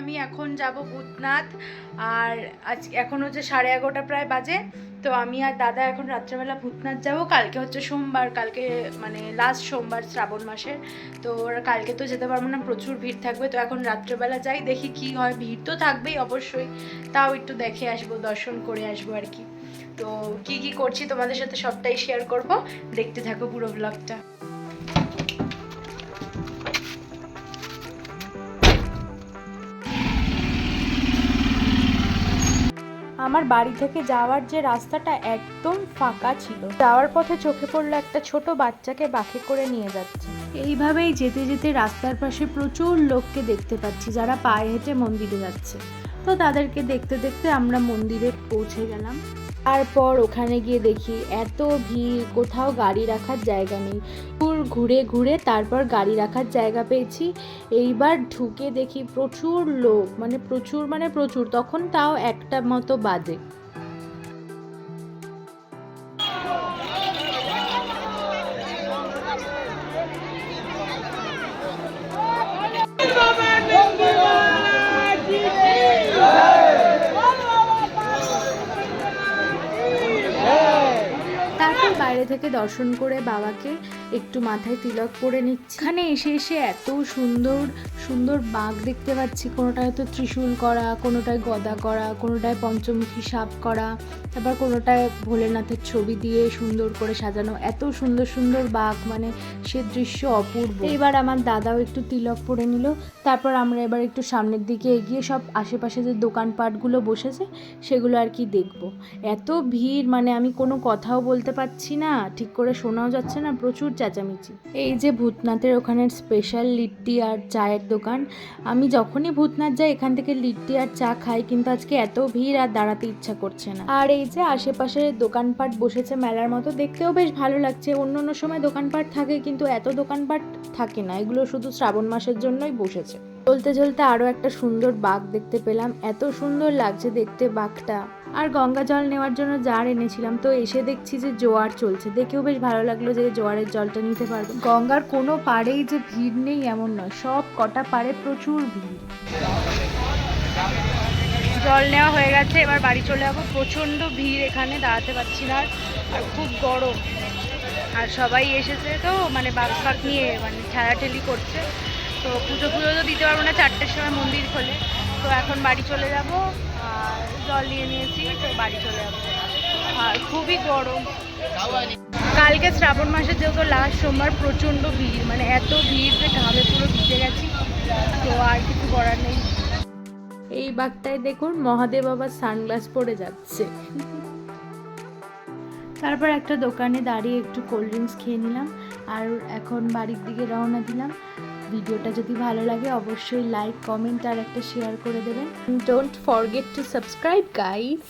আমি এখন যাব ভূতনাথ, আর আজ, এখন হচ্ছে সাড়ে এগারোটা প্রায় বাজে, তো আমি আর দাদা এখন রাত্রেবেলা ভূতনাথ যাব। কালকে হচ্ছে সোমবার, কালকে মানে লাস্ট সোমবার শ্রাবণ মাসের, তো কালকে তো যেতে পারব না, প্রচুর ভিড় থাকবে, তো এখন রাত্রেবেলা যাই, দেখি কি হয়। ভিড় তো থাকবেই অবশ্যই, তাও একটু দেখে আসব, দর্শন করে আসব আর কি। তো কি কি করছি তোমাদের সাথে সবটাই শেয়ার করব, দেখতে থাকো পুরো ব্লগটা আমার বাড়ি থেকে যাওয়ার যে রাস্তাটা একদম ফাঁকা ছিল। যাওয়ার পথে চোখে পড়ল একটা ছোট বাচ্চাকে বাঁকে করে নিয়ে যাচ্ছে। এইভাবেই যেতে যেতে রাস্তার পাশে প্রচুর লোককে দেখতে পাচ্ছি যারা পায়ে হেঁটে মন্দিরে যাচ্ছে। তো তাদেরকে দেখতে দেখতে আমরা মন্দিরে পৌঁছে গেলাম। তারপর ওখানে গিয়ে দেখি এত ভিড়, কোথাও গাড়ি রাখার জায়গা নেই। ঘুরে ঘুরে তারপর গাড়ি রাখার জায়গা পেয়েছি। এইবার ঢুকে দেখি প্রচুর লোক মানে প্রচুর মানে প্রচুর। তখন তাও একটা মতো বাজে। বাইরে থেকে দর্শন করে বাবাকে একটু মাথায় তিলক পরে নিচ্ছি। এখানে এসে এসে এত সুন্দর সুন্দর বাঘ দেখতে পাচ্ছি। কোনোটায় হয়তো ত্রিশূল করা কোনোটায় গদা করা কোনোটায় পঞ্চমুখী সাপ করা তারপর কোনোটায় ভোলেনাথের ছবি দিয়ে সুন্দর করে সাজানো। এত সুন্দর সুন্দর বাঘ মানে সে দৃশ্য অপূর্ব। এবার আমার দাদাও একটু তিলক পরে নিল। তারপর আমরা এবার একটু সামনের দিকে এগিয়ে সব আশেপাশে যে দোকানপাটগুলো বসেছে সেগুলো আর কি দেখব। এত ভিড় মানে আমি কোনো কথাও বলতে পারছি না। ঠিক করে শোনাও যাচ্ছে না, প্রচুর চেঁচামেচি। এই যে ভূতনাথের ওখানের স্পেশাল লিট্টি আর চায়ের দোকান, আমি যখনই ভূতনাথ যাই, এখান থেকে লিট্টি আর চা খাই, কিন্তু আজকে এত ভিড় আর দাঁড়াতে ইচ্ছা করছে না। আর এই যে আশেপাশে দোকানপাট বসেছে মেলার মতো, দেখতেও বেশ ভালো লাগছে। অন্য অন্য সময় দোকানপাট থাকে, কিন্তু এত দোকানপাট থাকে না, এগুলো শুধু শ্রাবণ মাসের জন্যই বসেছে। চলতে চলতে আরও একটা সুন্দর বাঘ দেখতে পেলাম, এত সুন্দর লাগছে দেখতে বাঘটা। আর গঙ্গা জল নেওয়ার জন্য জার এনেছিলাম, তো এসে দেখছি যে জোয়ার চলছে। দেখেও বেশ ভালো লাগল যে জোয়ারের জলটা নিতে পারব। গঙ্গার কোনো পাড়েই যে ভিড় নেই এমন নয়, সব কটা পাড়ে প্রচুর ভিড়। জল নেওয়া হয়ে গেছে, এবার বাড়ি চলে যাব। প্রচণ্ড ভিড় এখানে, দাঁড়াতে পারছি না আর খুব গরম। আর সবাই এসেছে তো মানে বাঘ ফাঁক নিয়ে মানে ঠেলাঠেলি করছে। তো পুজো পুজো তো দিতে পারব না, চারটের সময় মন্দির খোলে। তো এখন বাড়ি চলে যাব। আর জল নিয়ে নিয়েছি তো বাড়ি চলে যাব। আর খুবই গরম। কালকে শ্রাবণ মাসের যেহেতু লাস্ট সোমবার প্রচণ্ড ভিড় মানে এত ভিড় যে ঘামে পুরো ভিজে গেছি তো আর কিছু করার নেই। এই বাঘটায় দেখুন মহাদেব আবার সানগ্লাস পরে যাচ্ছে। তারপর একটা দোকানে দাঁড়িয়ে একটু কোল্ড ড্রিঙ্কস খেয়ে নিলাম আর এখন বাড়ির দিকে রওনা দিলাম। ভিডিওটা যদি ভালো লাগে, অবশ্যই লাইক কমেন্ট আর একটা শেয়ার করে দেবেন। Don't forget to subscribe guys